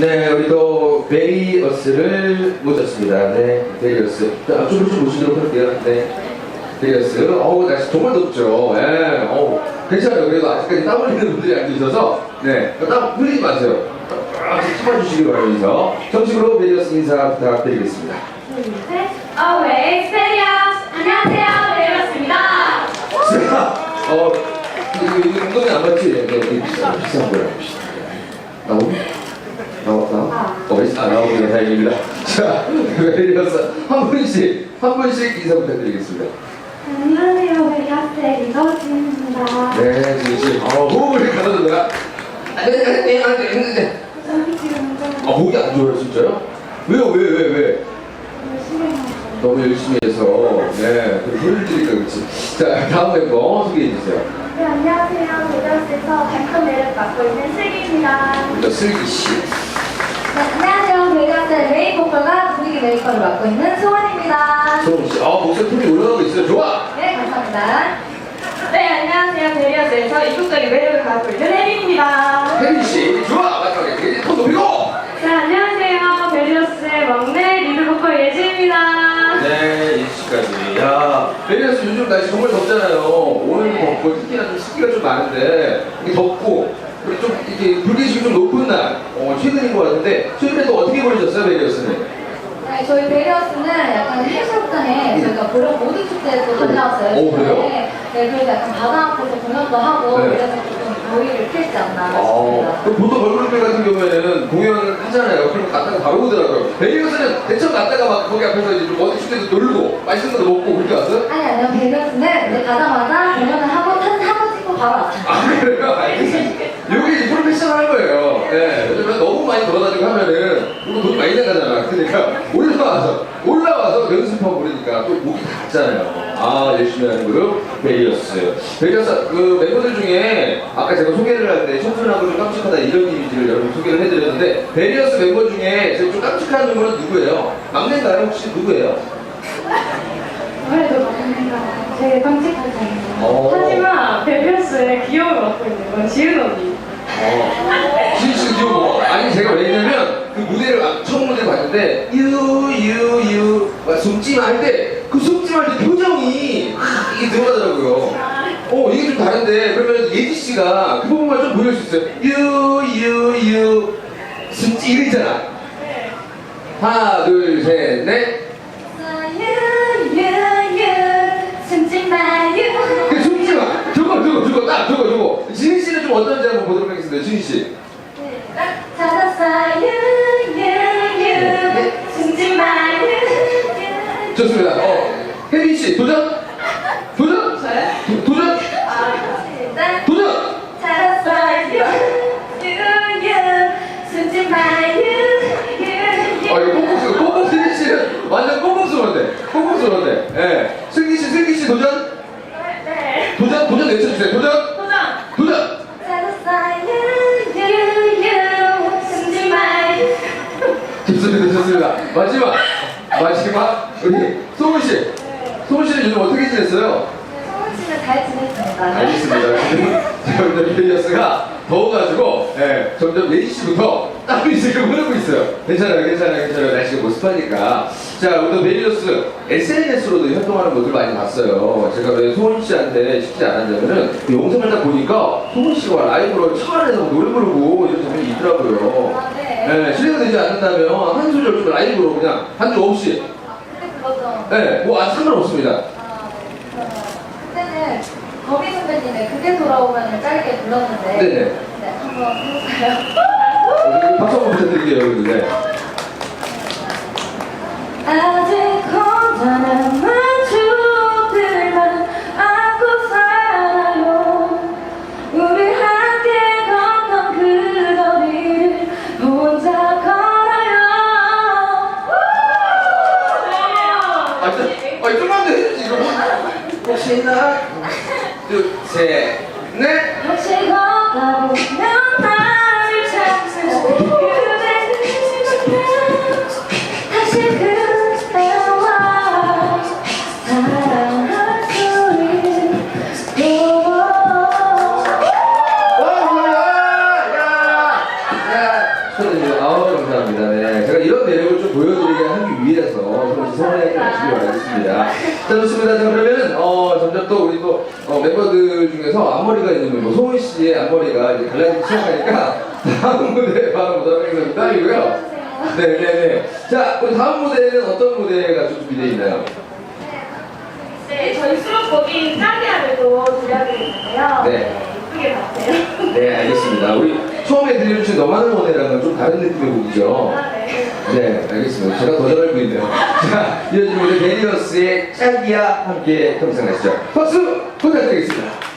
네, 우리 또 베리어스를 모셨습니다. 네, 베리어스. 자, 앞쪽으로 좀 모시도록 할게요. 네. 베리어스. 어우, 날씨 정말 덥죠. 예, 어우. 괜찮아요. 그래도 아직까지 땀 흘리는 분들이 안 계셔서, 네. 땀 흘리지 마세요. 쫙 참아주시기 바라면서, 정식으로 베리어스 인사 부탁드리겠습니다. 둘, 셋. Always Experience. 안녕하세요, 베리어스입니다. 자, 어, 이거, 엉덩이 안 맞지? 네, 네, 비싼, 비싼 거야. 나오니? 나왔다? 어, 아, 나오네요. 다행입니다. 자, 베리어스 한 분씩, 한 분씩 인사 부탁드리겠습니다. 안녕하세요, 베리어스의 리더진입니다. 네, 진심. 어, 호흡을 가다듬다가. 아, 네, 네, 네, 아, 네. 저희 지금 좀 아, 목이 안 좋아요, 진짜요? 왜요, 왜, 왜, 왜? 열심히 하고 너무 열심히 해서, 네, 그 소리를 들으니까 그렇지. 자, 다음 멤버 소개해 주세요. 네, 안녕하세요. 베리어스에서 발전 매력 맡고 있는 슬기입니다. 먼저 슬기 씨. 네, 안녕하세요. 베리어스의 메인 보컬과 분위기 메이커를 맡고 있는 소원입니다. 소홍씨. 아, 목소리 톤이 올라가고 있어요. 좋아! 네, 감사합니다. 네, 안녕하세요. 베리어스에서 이국적인 매력을 갖고 있는 혜린입니다. 혜리 씨. 좋아! 마지막에 이제 톤 높이고! 네, 안녕하세요. 베리어스의 막내 리드 보컬 예지입니다. 네, 이씨까지. 야, 베리어스 요즘 날씨 정말 덥잖아요. 오늘도 덥고, 특히나 좀 습기가 좀 많은데, 이게 덥고, 좀 이렇게 불계식이 좀 높은 날, 어, 최근인 것 같은데, 최근에도 어떻게 보내셨어요, 베리어스는? 네, 저희 베리어스는 약간 해수욕장에 저희가 보령 모든 축제에도 다녀왔어요. 오, 그래요? 네, 네, 그래서 약간 바다 앞에서 공연도 하고 네. 그래서 조금 더위를 필지 않나 아, 싶습니다. 그럼 보통 걸그룹들 같은 경우에는 공연을 하잖아요. 그럼 갔다가 바로 오더라고요. 베리어스는 대처 갔다가 막 거기 앞에서 이제 좀 어디 축제도 놀고, 맛있는 것도 먹고, 그렇게 왔어요? 아니 아니요 베리어스는 이제 가자마자 공연을 하고 사진 하고 찍고 바로 왔어요. 아, 그래요? 알겠습니다. 여기 이제 프로페셔널 예. 요즘에 너무 많이 돌아다니고 하면은, 이거 돈이 많이 나가잖아. 그러니까, 올라와서, 올라와서 연습하고 그러니까 또 목이 닿잖아요. 아, 열심히 하는 그룹, 베리어스. 베리어스, 그 멤버들 중에, 아까 제가 소개를 할 때, 청순하고 좀 깜찍하다 이런 이미지를 여러분 소개를 해드렸는데, 베리어스 멤버 중에 제일 좀 깜찍한 멤버는 누구예요? 막내인가요? 혹시 누구예요? 아무래도 막내가 제일 깜찍하잖아요. 어. 하지만 베리어스의 귀여움을 맡고 있는 건 지은 언니. 어, 진실 기억고 아니 제가 왜냐면 그 무대를 아- 처음 무대 봤는데 유유유 숨지마 할 때 그 숨지마 할 때 표정이 하, 이게 들어가더라고요. 어 이게 좀 다른데 그러면 예지 씨가 그 부분만 좀 보여줄 수 있어요? 유유유 숨지 이러잖아. 하나 둘 셋 넷. 좋습니다. 어 혜린 씨 도전 도전? 도- 도전. 도전. 아 이거 꽁꽁스 꽁꽁스 혜린 씨는 완전 꽁꽁스러운데 꽁꽁스러운데. 예. 슬기 씨 슬기 씨 도전 네. 도전 도전 외쳐주세요. 도전 도전! 좋습니다 좋습니다. 마지막 마지막 우리 소은 씨. 소은 씨는 요즘 어떻게 지냈어요? 성훈 씨는 잘 지냈습니다. 알겠습니다. 지금 점점 베리어스가 더워가지고 예, 점점 4시부터 땀이 지금 흐르고 있어요. 괜찮아요, 괜찮아요, 괜찮아요. 날씨가 모습하니까. 자, 우리도 베리어스 SNS로도 활동하는 분들 많이 봤어요. 제가 왜 소은 씨한테 시키지 않았냐면은 그 영상을 딱 보니까 소은 씨가 라이브로 차 안에서 노래 부르고 이런 장면이 있더라고요. 아, 네. 예, 실례가 되지 않는다면 한 소절 좀 라이브로 그냥 한 줄 없이. 예, 뭐 아, 상관없습니다. 아, 네. 그때는 거미 선배님의 그게 돌아오면 짧게 불렀는데 네네. 네, 한번 해볼까요? 어, 박수 한번 부탁드릴게요, 여러분들. 네. 혹시나, 둘, 셋, 넷. 혹시 걷다 보면 나를 찾는 그대를 다시 그대와 사랑할 수 있도록 와, 뭐야, 야! 야! 손을 아, 아우 감사합니다. 네, 제가 이런 매력을 좀 보여드리게 하기 위해서 좀 소원해 주시기 바라겠습니다. 자 좋습니다. 자 그러면 어 점점 또 우리 또 어, 멤버들 중에서 앞머리가 있는 분, 뭐 소은 씨의 앞머리가 이제 갈라지기 시작하니까 다음 무대 바로 보도록 하겠습니다. 딸이고요. 네 네 네. 자 우리 다음 무대는 어떤 무대가 좀 준비되어 있나요? 네, 저희 수록곡인 짱이야를도 들려드리는데요. 네. 예쁘게 봤어요. 네 알겠습니다. 우리 처음에 들려주신 너만을 원해랑은 좀 다른 느낌의 곡이죠. 아, 네. 네, 알겠습니다. 제가 더잘 알고 있네요. 자, 이어지는 우리 베리어스의 짝이야 함께 감상하시죠. 박수 부탁드리겠습니다.